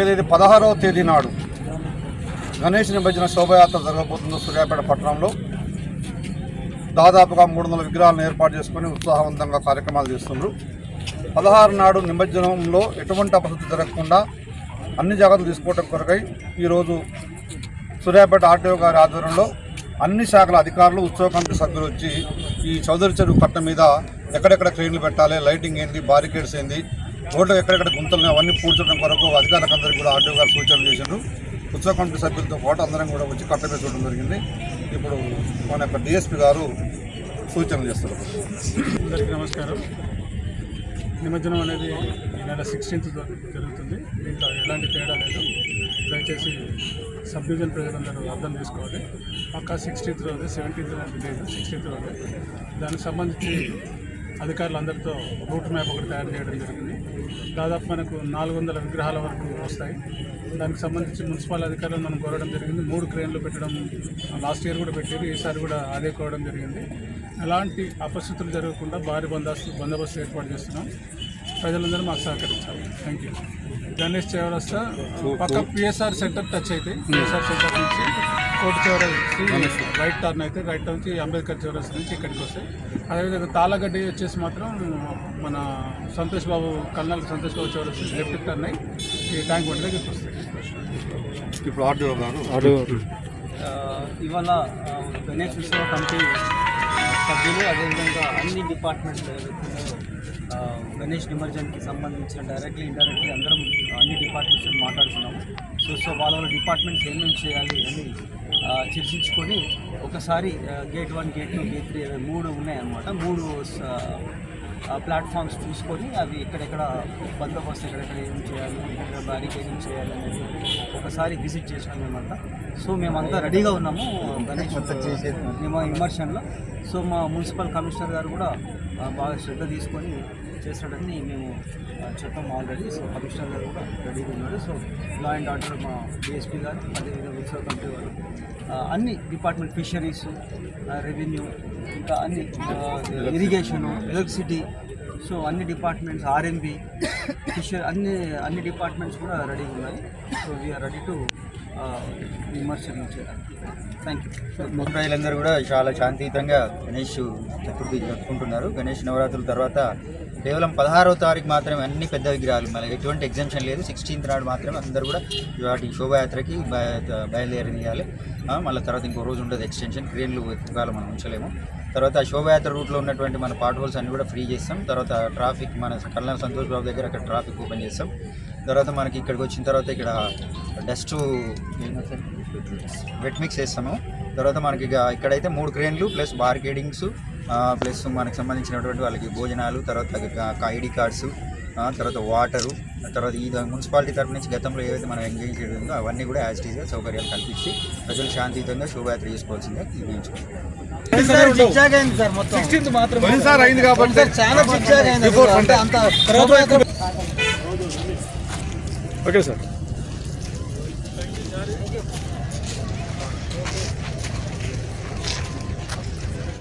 ఏదైతే పదహారవ తేదీ నాడు గణేష్ నిమజ్జన శోభయాత్ర జరగబోతుంది సూర్యాపేట పట్టణంలో దాదాపుగా మూడు వందల విగ్రహాలను ఏర్పాటు చేసుకొని ఉత్సాహవంతంగా కార్యక్రమాలు చేస్తున్నారు పదహారు నాడు నిమజ్జనంలో ఎటువంటి అపశృతి జరగకుండా అన్ని జాగ్రత్తలు తీసుకోవడం కొరకై ఈరోజు సూర్యాపేట ఆర్టీఓ గారి ఆధ్వర్యంలో అన్ని శాఖల అధికారులు ఉత్సవ కమిటీ సభ్యులు వచ్చి ఈ చౌదరి చెరువు కట్ట మీద ఎక్కడెక్కడ క్రెయిన్లు పెట్టాలి లైటింగ్ ఏంటి బారికేడ్స్ ఏంటి రోడ్లు ఎక్కడెక్కడ గుంతలు అవన్నీ పూడ్చడం కొరకు అధికారులందరికీ కూడా ఆర్టీఓ గారు సూచనలు చేశారు ఉత్సవ కమిటీ సభ్యులతో పాటు అందరం కూడా వచ్చి కట్ట చూడడం జరిగింది. ఇప్పుడు మన యొక్క డిఎస్పీ గారు సూచనలు చేస్తారు అందరికీ నమస్కారం. నిమజ్జనం అనేది ఈ నెల సిక్స్టీన్త్ జరుగుతుంది. దీంట్లో ఎలాంటి తేడా లేదు. దయచేసి సబ్ డివిజన్ ప్రజలందరూ అర్థం చేసుకోవాలి. పక్కా సిక్స్టీన్త్ రోజు సెవెంటీన్త్ లేదు సిక్స్టీన్త్ రోజు. దానికి సంబంధించి అధికారులందరితో రూట్ మ్యాప్ ఒకటి తయారు చేయడం జరిగింది. దాదాపు మనకు నాలుగు వందల విగ్రహాల వరకు వస్తాయి. దానికి సంబంధించి మున్సిపల్ అధికారులు మనం కోరడం జరిగింది. మూడు క్రేన్లు పెట్టడం లాస్ట్ ఇయర్ కూడా పెట్టారు. ఈసారి కూడా అదే కోరడం జరిగింది. ఎలాంటి అపస్థితులు జరగకుండా భారీ బందోబస్తు బందోబస్తు ఏర్పాటు చేస్తున్నాం. ప్రజలందరూ మాకు సహకరించాలి. థ్యాంక్ యూ గణేష్ చౌరస్తా పక్క పిఎస్ఆర్ సెంటర్ టచ్ అయితే పిఎస్ఆర్ సెంటర్ నుంచి కోటి చౌరస్తా రైట్ టర్న్ అయితే రైట్ టర్న్ నుంచి అంబేద్కర్ చౌరస్తా నుంచి ఇక్కడికి వస్తాయి అదేవిధంగా తాళగడ్డి వచ్చేసి మాత్రం మన సంతోష్ బాబు కల్నాల్ సంతోష్ బాబు చౌరస్తా లెఫ్ట్ టర్న్ అయ్యి ఈ ట్యాంక్ బండి దగ్గరికి వస్తాయి. ఇప్పుడు ఆర్టీఓ గారు ఆ, ఇవాళ గణేష్ ఉత్సవ కమిటీ సభ్యులు అదేవిధంగా అన్ని ఆ, గణేష్ నిమజ్జన్కి సంబంధించిన డైరెక్ట్లీ ఇండైరెక్ట్లీ అందరం అన్ని డిపార్ట్మెంట్స్ మాట్లాడుతున్నాము. సో సో వాళ్ళ వాళ్ళ డిపార్ట్మెంట్స్ ఏమేమి చేయాలి అని చర్చించుకొని ఒకసారి gate one gate two gate three మూడు ఉన్నాయన్నమాట. మూడు ప్లాట్ఫామ్స్ చూసుకొని అవి ఎక్కడెక్కడ బందోబస్తు ఎక్కడెక్కడ ఏం చేయాలి ఎక్కడ బ్యారికేడింగ్ చేయాలి అనేది ఒకసారి విజిట్ చేసాం మేమంతా. సో మేమంతా రెడీగా ఉన్నాము గణేష్ మేము ఇమర్షన్లో సో మా మున్సిపల్ కమిషనర్ గారు కూడా బాగా శ్రద్ధ తీసుకొని చేస్తాడని మేము ఆ, చెప్పాము ఆల్రెడీ సో కమిషనర్ గారు కూడా రెడీగా ఉన్నారు. సో లా అండ్ ఆర్డర్ మా డిఎస్పీ గారు అదేవిధంగా ఉత్సవ కమిటీ వారు అన్ని డిపార్ట్మెంట్ ఫిషరీస్ రెవెన్యూ ఇంకా అన్ని ఇరిగేషను ఎలక్ట్రిసిటీ సో అన్ని డిపార్ట్మెంట్స్ ఆర్ఎంబి ఫిషర్ అన్ని అన్ని డిపార్ట్మెంట్స్ కూడా రెడీగా ఉన్నాయి సో వీఆర్ రెడీ టు విమర్శనం చేయడానికి. థ్యాంక్ యూ ప్రజలందరూ కూడా చాలా శాంతియుతంగా గణేష్ చతుర్థి జరుపుకుంటున్నారు. గణేష్ నవరాత్రుల తర్వాత కేవలం పదహారవ తారీఖు మాత్రమే అన్ని పెద్ద విగ్రహాలు మళ్ళీ ఎటువంటి ఎగ్జామ్షన్ లేదు. సిక్స్టీన్త్ నాడు మాత్రమే అందరూ కూడా వాటి శోభయాత్రకి బయ- బయలుదేరనియాలి మళ్ళీ తర్వాత ఇంకో రోజు ఉండదు ఎక్స్టెన్షన్ క్రేన్లు ఎక్కువగా మనం ఉంచలేము. తర్వాత శోభాయాత్ర శోభయాత్ర రూట్లో ఉన్నటువంటి మన పాట్ హోల్స్ అన్ని కూడా ఫ్రీ చేస్తాం. తర్వాత ట్రాఫిక్ మన కళ్యాణ్ సంతోష్ బాబు దగ్గర అక్కడ ట్రాఫిక్ ఓపెన్ చేస్తాం. తర్వాత మనకి ఇక్కడికి వచ్చిన తర్వాత ఇక్కడ డస్ట్ వెట్ మిక్స్ వేస్తాము తర్వాత మనకి ఇక ఇక్కడైతే మూడు క్రేన్లు ప్లస్ బార్గేడింగ్స్ ప్లస్ మనకు సంబంధించినటువంటి వాళ్ళకి భోజనాలు తర్వాత ఐడి కార్డ్స్ తర్వాత వాటరు తర్వాత ఈ మున్సిపాలిటీ తరపు నుంచి గతంలో ఏవైతే మనం ఎంగేజ్ చేయడం అవన్నీ కూడా యాజ్ టీజ్గా సౌకర్యాలు కల్పించి ప్రజలు శాంతియుతంగా శోభయాత్ర ఓకే సార్.